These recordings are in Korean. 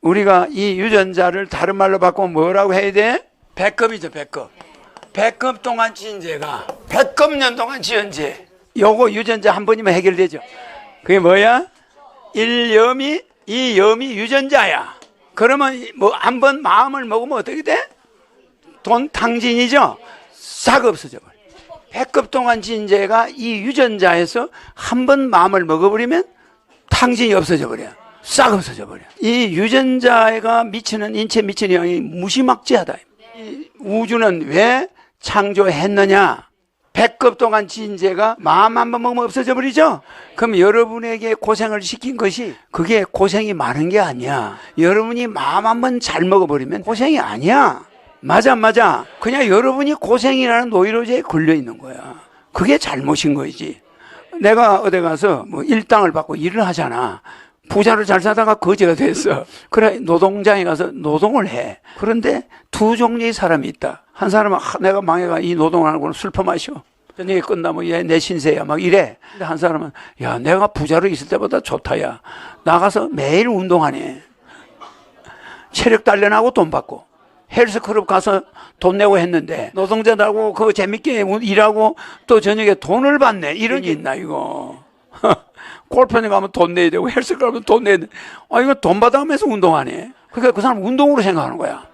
우리가 이 유전자를 다른 말로 바꾸면 뭐라고 해야 돼? 백급이죠, 백급. 백급 동안 지은 죄가 백급 년 동안 지은 죄. 요거 유전자 한 번이면 해결되죠. 그게 뭐야? 일염이 이 염이 유전자야. 그러면 뭐 한 번 마음을 먹으면 어떻게 돼? 돈 탕진이죠. 싹 없어져 버려. 백급 동안 지은 죄가 이 유전자에서 한 번 마음을 먹어버리면 탕진이 없어져 버려. 싹 없어져 버려. 이 유전자가 미치는 인체 미치는 영향이 무시막지하다. 이 우주는 왜 창조했느냐? 백급 동안 죄가 마음 한 번 먹으면 없어져 버리죠? 그럼 여러분에게 고생을 시킨 것이 그게 고생이 많은 게 아니야. 여러분이 마음 한 번 잘 먹어버리면 고생이 아니야. 맞아, 안 맞아. 그냥 여러분이 고생이라는 노이로제에 걸려 있는 거야. 그게 잘못인 거지. 내가 어디 가서 뭐 일당을 받고 일을 하잖아. 부자를 잘 사다가 거지가 됐어. 그래 노동장에 가서 노동을 해. 그런데 두 종류의 사람이 있다. 한 사람은 하, 내가 망해가 이 노동을 하고는 술 퍼 마셔. 저녁에 끝나면 얘 내 신세야 막 이래. 근데 한 사람은 야 내가 부자로 있을 때보다 좋다야. 나가서 매일 운동하네. 체력 단련하고 돈 받고. 헬스클럽 가서 돈 내고 했는데 노동자들하고 그거 재밌게 일하고 또 저녁에 돈을 받네 이런 게 있나 이거 골프장에 가면 돈 내야 되고 헬스클럽 가면 돈 내야 돼. 아 이거 돈 받아가면서 운동하네 그러니까 그 사람 운동으로 생각하는 거야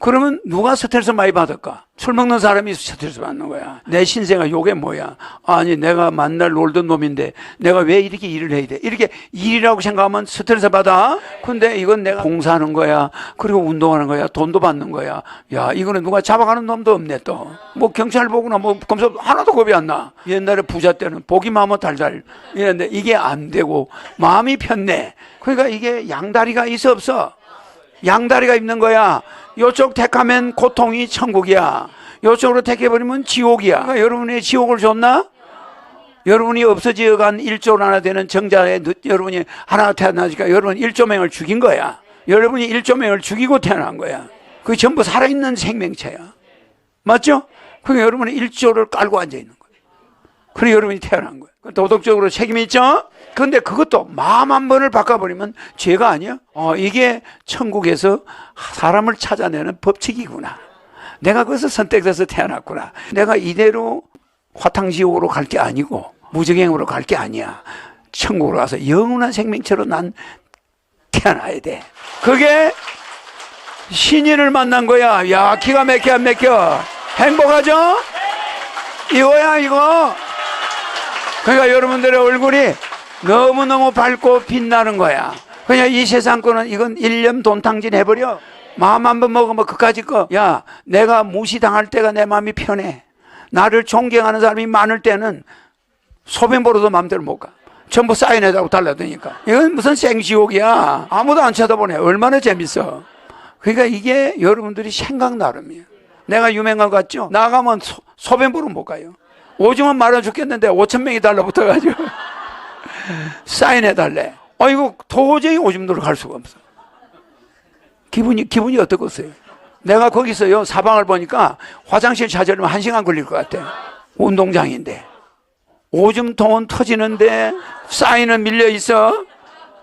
그러면 누가 스트레스 많이 받을까? 술 먹는 사람이 스트레스 받는 거야. 내 신세가 요게 뭐야? 아니, 내가 만날 놀던 놈인데 내가 왜 이렇게 일을 해야 돼? 이렇게 일이라고 생각하면 스트레스 받아? 근데 이건 내가 봉사하는 거야. 그리고 운동하는 거야. 돈도 받는 거야. 야, 이거는 누가 잡아가는 놈도 없네, 또. 뭐 경찰 보거나 뭐 검사 하나도 겁이 안 나. 옛날에 부자 때는 보기만 하면 달달 이랬는데 이게 안 되고 마음이 편네. 그러니까 이게 양다리가 있어 없어? 양다리가 있는 거야. 요쪽 택하면 고통이 천국이야. 요쪽으로 택해버리면 지옥이야. 그러니까 여러분이 지옥을 줬나? 여러분이 없어져 간 1조 하나 되는 정자에 늦- 여러분이 하나 태어나니까 여러분 1조 명을 죽인 거야. 여러분이 1조 명을 죽이고 태어난 거야. 그게 전부 살아있는 생명체야. 맞죠? 그러니까 여러분이 1조를 깔고 앉아 있는 거야. 그래 여러분이 태어난. 그 도덕적으로 책임이 있죠? 근데 그것도 마음 한 번을 바꿔버리면 죄가 아니야? 어, 이게 천국에서 사람을 찾아내는 법칙이구나. 내가 거기서 선택돼서 태어났구나. 내가 이대로 화탕지옥으로 갈 게 아니고 무적행으로 갈 게 아니야. 천국으로 가서 영원한 생명체로 난 태어나야 돼. 그게 신인을 만난 거야. 야, 기가 막혀, 안 막혀. 행복하죠? 이거야, 이거. 그러니까 여러분들의 얼굴이 너무너무 밝고 빛나는 거야. 그냥 이 세상 거는 이건 일념 돈탕진 해버려. 마음 한 번 먹으면 그까지 거. 야, 내가 무시당할 때가 내 마음이 편해. 나를 존경하는 사람이 많을 때는 소변 보러도 마음대로 못 가. 전부 사인해달라고 달라드니까. 이건 무슨 생지옥이야. 아무도 안 쳐다보네. 얼마나 재밌어. 그러니까 이게 여러분들이 생각 나름이에요. 내가 유명한 거 같죠? 나가면 소, 소변 보러 못 가요. 오줌은 말아 죽겠는데 5천 명이 달라붙어가지고 사인해 달래. 아 이거 도저히 오줌 도로 갈 수가 없어. 기분이 기분이 어떻겠어요? 내가 거기서요 사방을 보니까 화장실 찾으려면 한 시간 걸릴 것 같아. 운동장인데 오줌통은 터지는데 사인은 밀려 있어.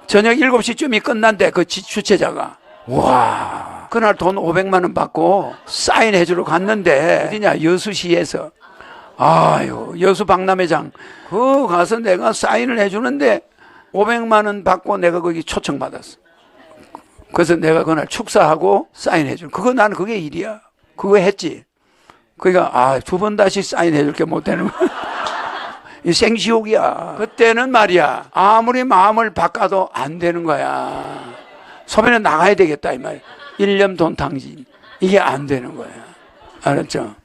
저녁 7시쯤이 끝난대 그 지- 주최자가. 와 그날 돈 500만 원 받고 사인해 주러 갔는데 어디냐 여수시에서 아유 여수 박람회장 그 가서 내가 사인을 해주는데 500만 원 받고 내가 거기 초청 받았어. 그래서 내가 그날 축사하고 사인해 줄. 그거 나는 그게 일이야. 그거 했지. 그러니까 아 두 번 다시 사인해 줄 게 못 되는 거야. 이 생시옥이야. 그때는 말이야. 아무리 마음을 바꿔도 안 되는 거야. 소변에 나가야 되겠다 이 말. 일념 돈탕진. 이게 안 되는 거야. 알았죠?